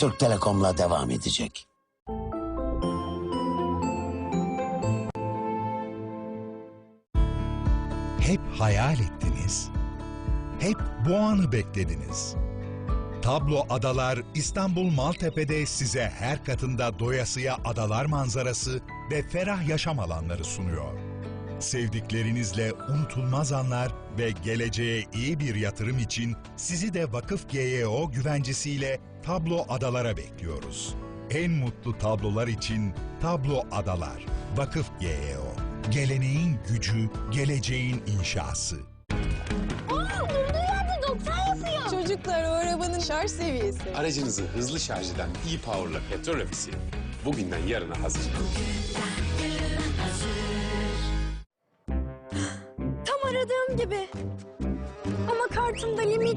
Türk Telekom'la devam edecek. Hep hayal ettiniz. Hep bu anı beklediniz. Tablo Adalar İstanbul Maltepe'de size her katında doyasıya adalar manzarası ve ferah yaşam alanları sunuyor. Sevdiklerinizle unutulmaz anlar ve geleceğe iyi bir yatırım için sizi de Vakıf GYO güvencesiyle Tablo Adalara bekliyoruz. En mutlu tablolar için Tablo Adalar, Vakıf GYO. Geleneğin gücü, geleceğin inşası. Durduğu yerde 90 yazıyor. Çocuklar o arabanın şarj seviyesi. Aracınızı hızlı şarj eden e-Power'la petrol ofisi bugünden yarına hazır.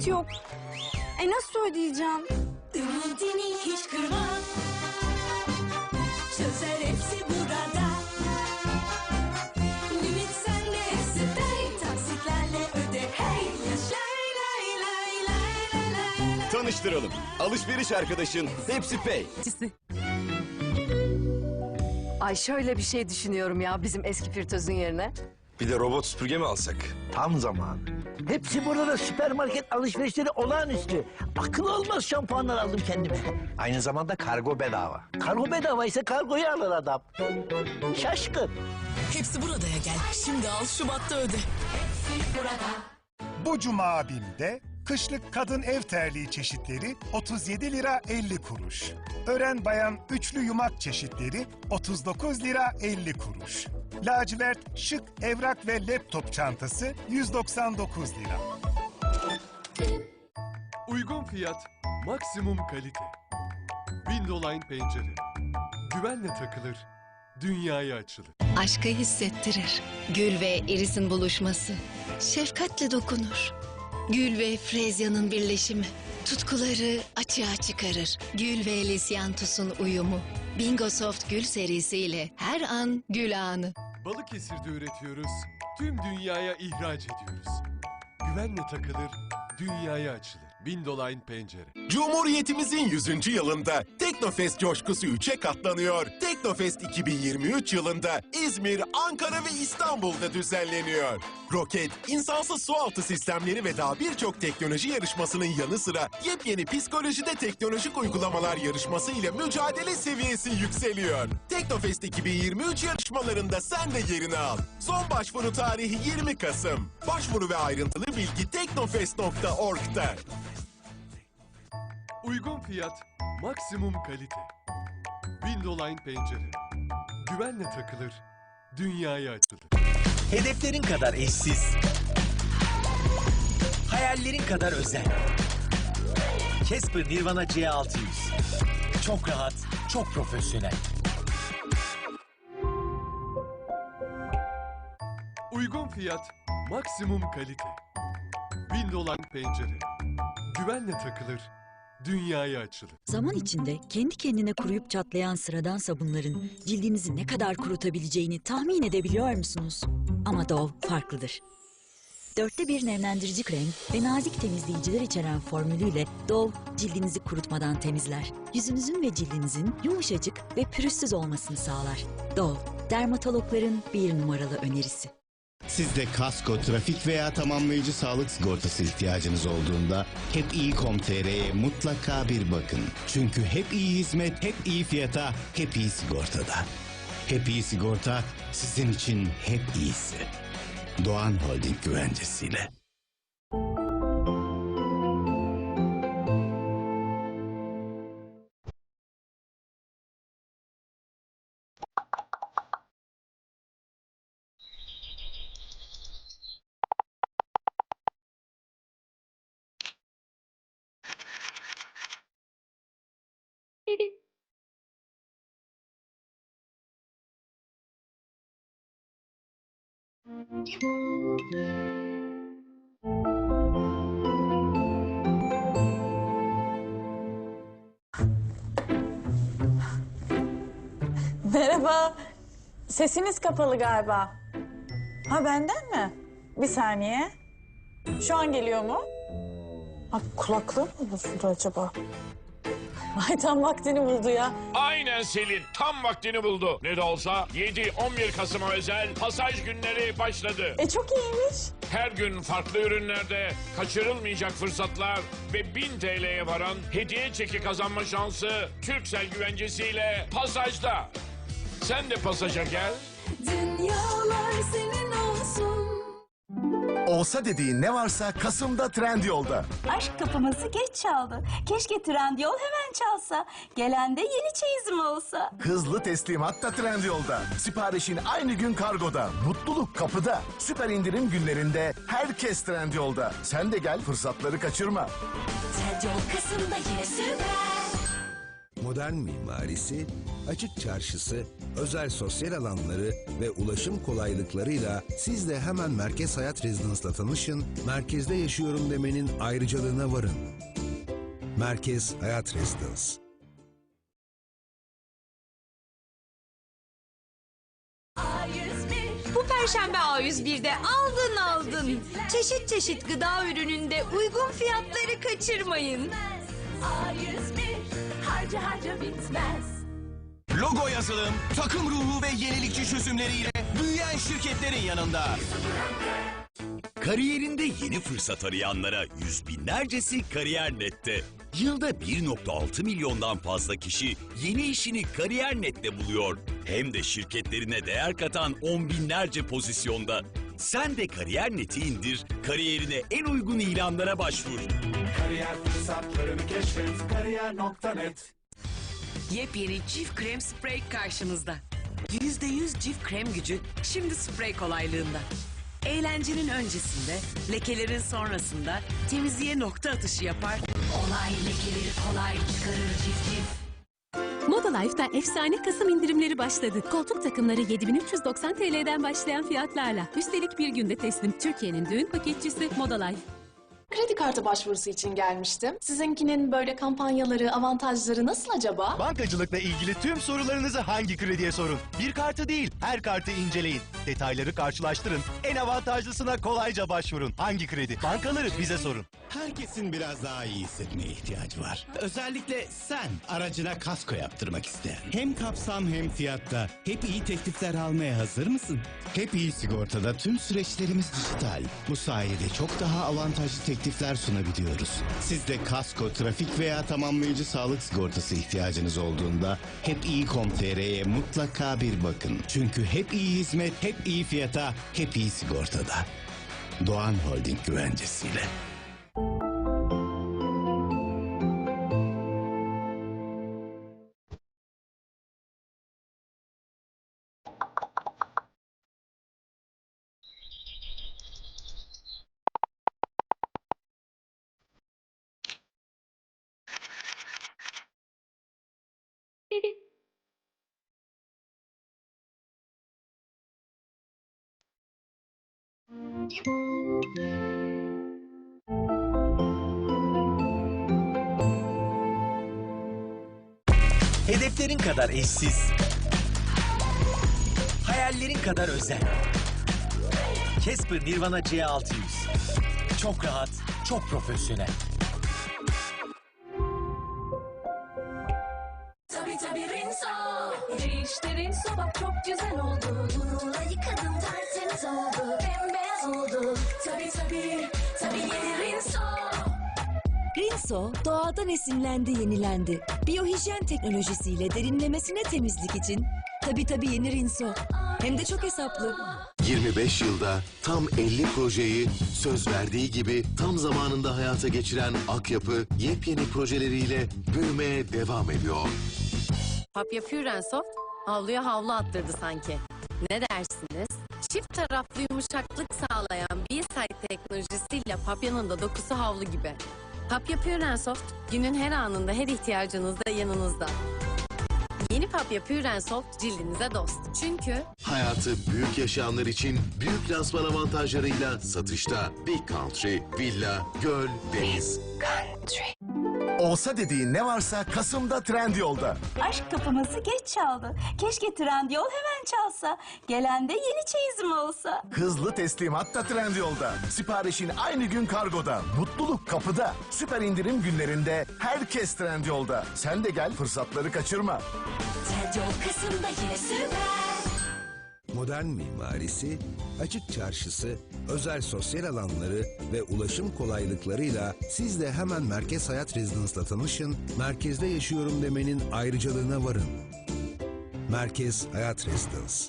Limit yok. E nasıl ödeyeceğim? Ümidini hiç kırma Çözer hepsi burada Limit sende hepsi pay Taksitlerle öde hey Yaşa lay lay lay lay lay Tanıştıralım. Alışveriş arkadaşın Hepsi Pay. Ay şöyle bir şey düşünüyorum ya bizim eski Firtöz'ün yerine. Bir de robot süpürge mi alsak? Tam zamanı. Hepsi burada da süpermarket alışverişleri olağanüstü. Akıl olmaz şampuanlar aldım kendime. Aynı zamanda kargo bedava. Kargo bedava ise kargoyu alır adam. Şaşkın. Hepsi buradaya gel Şimdi al Şubat'ta öde Bu cuma BİM'de kışlık kadın ev terliği çeşitleri 37 lira 50 kuruş. Ören bayan üçlü yumak çeşitleri 39 lira 50 kuruş. Lacivert şık evrak ve laptop çantası 199 lira. Uygun fiyat, maksimum kalite. Windowline pencere. Güvenle takılır, dünyaya açılır. Aşkı hissettirir Gül ve Iris'in buluşması Şefkatle dokunur Gül ve Frezya'nın birleşimi Tutkuları açığa çıkarır Gül ve Lisyantus'un uyumu Bingo Soft Gül serisiyle her an gül anı Balıkesir'de üretiyoruz, tüm dünyaya ihraç ediyoruz. Güvenle takılır, dünyaya açılır. Windowline pencere. Cumhuriyetimizin 100. yılında Teknofest coşkusu 3'e katlanıyor. Teknofest 2023 yılında İzmir, Ankara ve İstanbul'da düzenleniyor. Roket, insansız sualtı sistemleri ve daha birçok teknoloji yarışmasının yanı sıra yepyeni psikolojide teknolojik uygulamalar yarışması ile mücadele seviyesi yükseliyor. Teknofest 2023 yarışmalarında sen de yerini al. Son başvuru tarihi 20 Kasım. Başvuru ve ayrıntılı bilgi teknofest.org'da. Uygun fiyat, maksimum kalite. Windowline pencere. Güvenle takılır, dünyaya açılır. Hedeflerin kadar eşsiz. Hayallerin kadar özel. Casper Nirvana C600. Çok rahat, çok profesyonel. Uygun fiyat, maksimum kalite. Windowline pencere. Güvenle takılır, dünyaya açılır. Zaman içinde kendi kendine kuruyup çatlayan sıradan sabunların cildinizi ne kadar kurutabileceğini tahmin edebiliyor musunuz? Ama Dove farklıdır. Dörtte bir nemlendirici krem ve nazik temizleyiciler içeren formülüyle Dove cildinizi kurutmadan temizler. Yüzünüzün ve cildinizin yumuşacık ve pürüzsüz olmasını sağlar. Dove, dermatologların bir numaralı önerisi. Sizde kasko, trafik veya tamamlayıcı sağlık sigortası ihtiyacınız olduğunda hep iyi.com.tr'ye mutlaka bir bakın. Çünkü hep iyi hizmet, hep iyi fiyata, hep iyi sigortada. Hep iyi sigorta sizin için hep iyisi. Doğan Holding güvencesiyle. Merhaba. Sesiniz kapalı galiba. Ha benden mi? Bir saniye. Şu an geliyor mu? Ha, kulaklığı mı bozuldu acaba? Ay tam vaktini buldu ya. Aynen Selin tam vaktini buldu. Ne de olsa 7-11 Kasım'a özel pasaj günleri başladı. E çok iyiymiş. Her gün farklı ürünlerde kaçırılmayacak fırsatlar ve 1000 TL'ye varan hediye çeki kazanma şansı Türksel güvencesiyle pasajda. Sen de pasaja gel. Dünyalar senin olsun. Olsa dediğin ne varsa Kasım'da Trendyol'da. Aşk kapımızı geç çaldı. Keşke Trendyol hemen çalsa. Gelen de yeni çeyizim olsa. Hızlı teslimat da Trendyol'da. Siparişin aynı gün kargoda. Mutluluk kapıda. Süper indirim günlerinde herkes Trendyol'da. Sen de gel fırsatları kaçırma. Trendyol Kasım'da yine süper. Modern mimarisi, açık çarşısı, özel sosyal alanları ve ulaşım kolaylıklarıyla siz de hemen Merkez Hayat Rezidans'la tanışın, merkezde yaşıyorum demenin ayrıcalığına varın. Merkez Hayat Rezidans. Bu perşembe A101'de aldın aldın. Çeşit çeşit gıda ürününde uygun fiyatları kaçırmayın. A101 harca harca bitmez. Logo yazılım, takım ruhu ve yenilikçi çözümleriyle büyüyen şirketlerin yanında. Kariyerinde yeni fırsat arayanlara yüz binlercesi Kariyer.net'te. Yılda 1.6 milyondan fazla kişi yeni işini Kariyer.net'te buluyor. Hem de şirketlerine değer katan on binlerce pozisyonda. Sen de Kariyer.net'i indir, kariyerine en uygun ilanlara başvur. Kariyer fırsatlarını keşfet kariyer.net Yepyeni Cif Krem Sprey karşınızda. %100 cif krem gücü şimdi sprey kolaylığında. Eğlencenin öncesinde, lekelerin sonrasında temizliğe nokta atışı yapar. Olay lekeleri kolay çıkarır cif cif. Moda Life'da efsane Kasım indirimleri başladı. Koltuk takımları 7390 TL'den başlayan fiyatlarla. Üstelik bir günde teslim Türkiye'nin düğün paketçisi Moda Life. Kredi kartı başvurusu için gelmiştim. Sizinkinin böyle kampanyaları, avantajları nasıl acaba? Bankacılıkla ilgili tüm sorularınızı hangi krediye sorun. Bir kartı değil, her kartı inceleyin. Detayları karşılaştırın. En avantajlısına kolayca başvurun. Hangi kredi? Bankaları bize sorun. Herkesin biraz daha iyi hissetmeye ihtiyacı var. Özellikle sen aracına kasko yaptırmak isteyen. Hem kapsam hem fiyatta hep iyi teklifler almaya hazır mısın? Hep iyi sigortada tüm süreçlerimiz dijital. Bu sayede çok daha avantajlı teklifler sunabiliyoruz. Siz de kasko, trafik veya tamamlayıcı sağlık sigortası ihtiyacınız olduğunda hep iyi.com.tr'ye mutlaka bir bakın. Çünkü hep iyi hizmet, hep iyi fiyata, hep iyi sigortada. Doğan Holding güvencesiyle. Hedeflerin kadar eşsiz. Hayallerin kadar özel. Casper Nirvana C600. Çok rahat, çok profesyonel. Tabii tabii Rinso. Değişti Rinso bak çok güzel oldu. Bununla yıkadım tertemiz oldu. Bembeyaz oldu. Tabii tabii, tabii yeni Rinso. Rinso doğadan esinlendi yenilendi. Biyohijyen teknolojisiyle derinlemesine temizlik için tabi tabi yeni Rinso. Hem de çok hesaplı. 25 yılda tam 50 projeyi söz verdiği gibi tam zamanında hayata geçiren Akyapı yepyeni projeleriyle büyümeye devam ediyor. Papya and Soft havluya havlu attırdı sanki. Ne dersiniz? Çift taraflı yumuşaklık sağlayan B-Side teknolojisiyle Papya'nın da dokusu havlu gibi. Papya Pure Soft günün her anında her ihtiyacınızda yanınızda. Yeni Papya Pure Soft cildinize dost. Çünkü Hayatı büyük yaşayanlar için büyük lansman avantajlarıyla satışta. Big Country, villa, göl, deniz. Olsa dediğin ne varsa Kasım'da Trendyol'da. Aşk kapımızı geç çaldı. Keşke Trendyol hemen çalsa. Gelen de yeni çeyizim olsa. Hızlı teslimat da Trendyol'da. Siparişin aynı gün kargoda. Mutluluk kapıda. Süper indirim günlerinde herkes Trendyol'da. Sen de gel fırsatları kaçırma. Trendyol Kasım'da yine süper. Modern mimarisi, açık çarşısı, özel sosyal alanları ve ulaşım kolaylıklarıyla siz de hemen Merkez Hayat Rezidans'la tanışın, merkezde yaşıyorum demenin ayrıcalığına varın. Merkez Hayat Rezidans.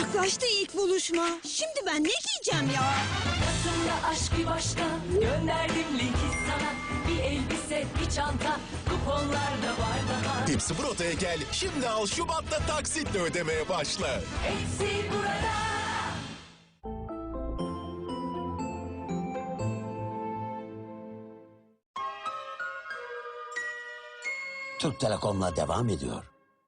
Yaklaştı ilk buluşma. Şimdi ben ne giyeceğim ya? Kasım'da aşk bir başka. Gönderdim linki sana. Bir elbise, bir çanta. Kuponlar da var daha. Dipsi Brota'ya gel. Şimdi al Şubat'ta taksitle ödemeye başla. Hepsi burada. Türk Telekom'la devam ediyor.